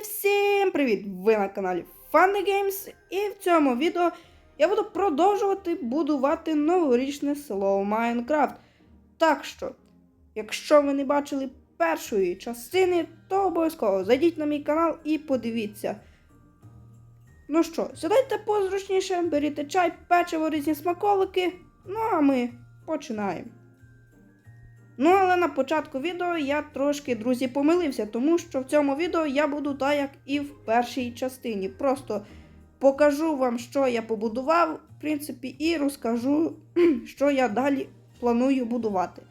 всім привіт! Ви на каналі Funny Games і в цьому відео я буду продовжувати будувати новорічне село Майнкрафт. Так що, якщо ви не бачили першої частини, то обов'язково зайдіть на мій канал і подивіться. Ну що, сідайте позручніше, беріть чай, печиво, різні смаколики. Ну а ми починаємо. Ну, але на початку відео я трошки, друзі, помилився, тому що в цьому відео я буду так, як і в першій частині. Просто покажу вам, що я побудував, в принципі, і розкажу, що я далі планую будувати.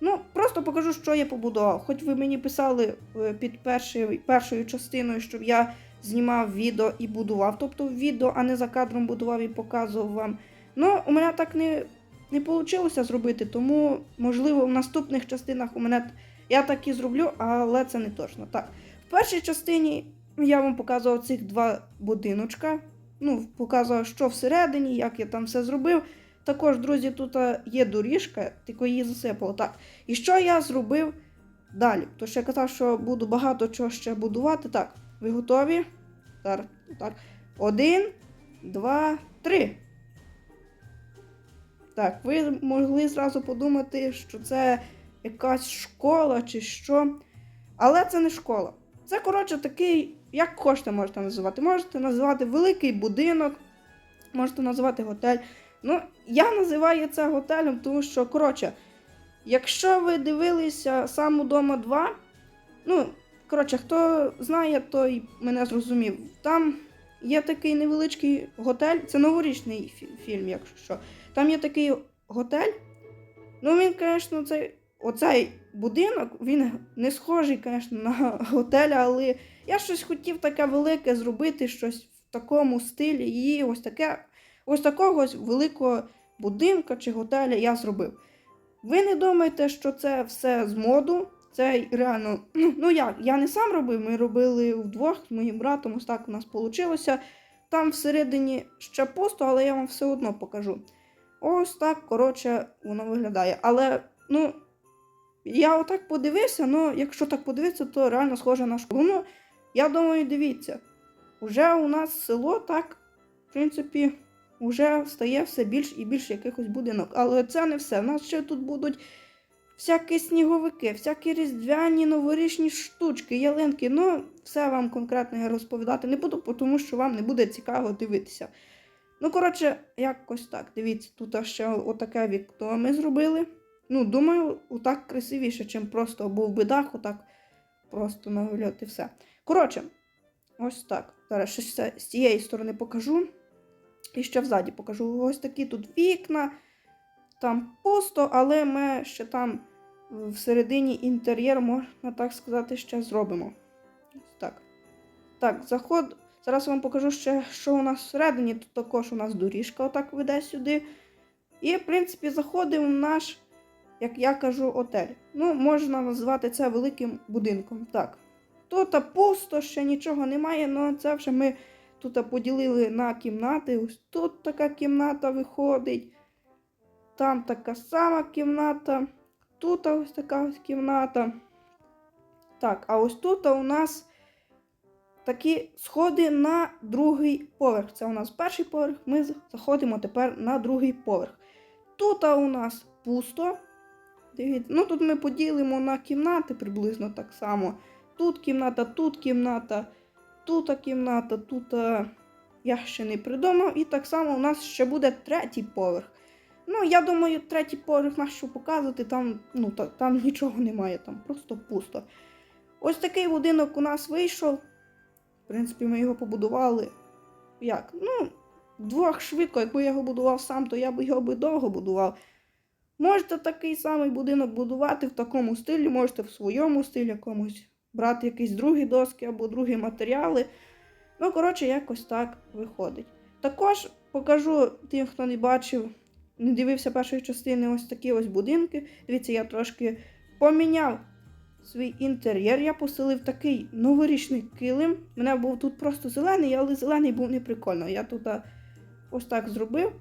Ну, просто покажу, що я побудував. Хоч ви мені писали е, під першою, першою частиною, щоб я знімав відео і будував. Тобто відео, а не за кадром будував і показував вам. Ну, у мене так не не вийшло зробити, тому, можливо, в наступних частинах у мене я так і зроблю, але це не точно. Так, в першій частині я вам показував цих два будиночка. Ну, показував, що всередині, як я там все зробив. Також, друзі, тут е, є доріжка, тільки її засипало. Так. І що я зробив далі? Тож я казав, що буду багато чого ще будувати. Так, ви готові? Так, так. Один, два, три. Так, ви могли зразу подумати, що це якась школа чи що. Але це не школа. Це, коротше, такий, як хочете можете називати. Можете називати великий будинок, можете називати готель. Ну, я називаю це готелем, тому що, коротше, якщо ви дивилися сам удома 2, ну, коротше, хто знає, той мене зрозумів. Там є такий невеличкий готель, це новорічний фі- фільм, якщо що. Там є такий готель. Ну, він, звісно, цей, оцей будинок, він не схожий, звісно, на готель, але я щось хотів таке велике зробити, щось в такому стилі. І ось таке, ось такого ось великого будинка чи готеля я зробив. Ви не думайте, що це все з моду. Це реально, ну, ну як, я не сам робив, ми робили вдвох з моїм братом, ось так у нас вийшло. Там всередині ще пусто, але я вам все одно покажу. Ось так, коротше, воно виглядає. Але, ну, я отак подивився, ну, якщо так подивитися, то реально схоже на школу. Ну, я думаю, дивіться, уже у нас село так, в принципі, вже стає все більш і більш якихось будинок. Але це не все. У нас ще тут будуть всякі сніговики, всякі різдвяні новорічні штучки, ялинки. Ну, все вам конкретно я розповідати не буду, тому що вам не буде цікаво дивитися. Ну, коротше, якось так. Дивіться, тут ще отаке вікно ми зробили. Ну, думаю, отак красивіше, чим просто був би дах, отак просто на вигляд і все. Коротше, ось так. Зараз з з цієї сторони покажу. І ще взаді покажу. Ось такі тут вікна. Там пусто, але ми ще там всередині інтер'єр, можна так сказати, ще зробимо. Так. Так, заход. Зараз вам покажу ще, що у нас всередині. Тут також у нас доріжка отак веде сюди. І, в принципі, заходимо в наш, як я кажу, отель. Ну, можна назвати це великим будинком. Так. Тут пусто, ще нічого немає, але це вже ми тут поділили на кімнати. Ось тут така кімната виходить. Там така сама кімната. Тут ось така ось кімната. Так, а ось тут у нас такі сходи на другий поверх. Це у нас перший поверх. Ми заходимо тепер на другий поверх. Тут у нас пусто. Дивіться, ну тут ми поділимо на кімнати приблизно так само. Тут кімната, тут кімната, тут кімната, тут я ще не придумав. І так само у нас ще буде третій поверх. Ну, я думаю, третій поверх наш що показувати, там, ну, та, там нічого немає, там просто пусто. Ось такий будинок у нас вийшов. В принципі, ми його побудували. Як? Ну, вдвох швидко, якби я його будував сам, то я б його би довго будував. Можете такий самий будинок будувати в такому стилі, можете в своєму стилі якомусь брати якісь другі доски або другі матеріали. Ну, коротше, якось так виходить. Також покажу тим, хто не бачив, не дивився першої частини ось такі ось будинки. Дивіться, я трошки поміняв свій інтер'єр. Я поселив такий новорічний килим. У мене був тут просто зелений, але зелений був не прикольно. Я тут а, ось так зробив.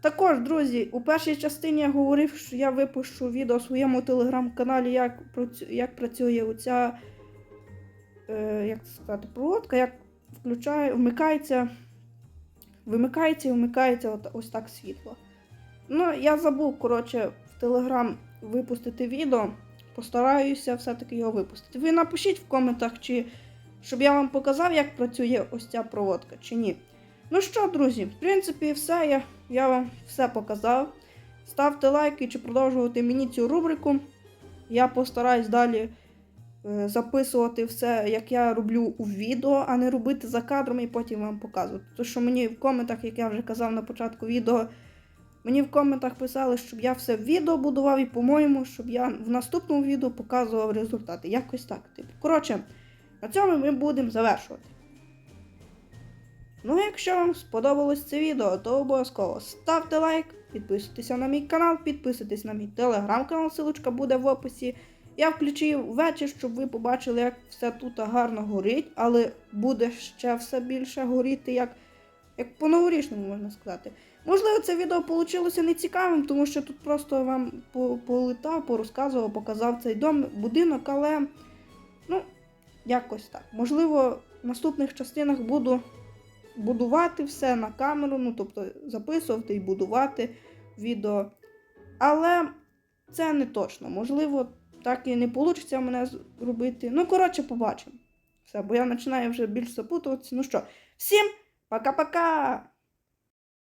Також, друзі, у першій частині я говорив, що я випущу відео у своєму телеграм-каналі, як, як працює оця е, як сказати, проводка, як включає, вмикається, вимикається і вмикається от, ось так світло. Ну, я забув, коротше, в Телеграм випустити відео. Постараюся все-таки його випустити. Ви напишіть в коментах, чи щоб я вам показав, як працює ось ця проводка, чи ні. Ну що, друзі, в принципі, все. Я, я вам все показав. Ставте лайки чи продовжувати мені цю рубрику. Я постараюсь далі записувати все, як я роблю у відео, а не робити за кадром і потім вам показувати. Тому що мені в коментах, як я вже казав на початку відео, мені в коментах писали, щоб я все в відео будував, і, по-моєму, щоб я в наступному відео показував результати. Якось так. Типу. Коротше, на цьому ми будемо завершувати. Ну, якщо вам сподобалось це відео, то обов'язково ставте лайк, підписуйтеся на мій канал, підписуйтесь на мій телеграм-канал, ссылочка буде в описі. Я включив вечір, щоб ви побачили, як все тут гарно горить, але буде ще все більше горіти, як, як по-новорічному можна сказати. Можливо, це відео вийшло не цікавим, тому що тут просто вам по- полетав, порозказував, показав цей дом, будинок, але ну, якось так. Можливо, в наступних частинах буду будувати все на камеру, ну тобто записувати і будувати відео. Але це не точно. Можливо, так і не вийде мене зробити. Ну, коротше, побачимо. Все, бо я починаю вже більш запутуватися. Ну що, всім пока-пока!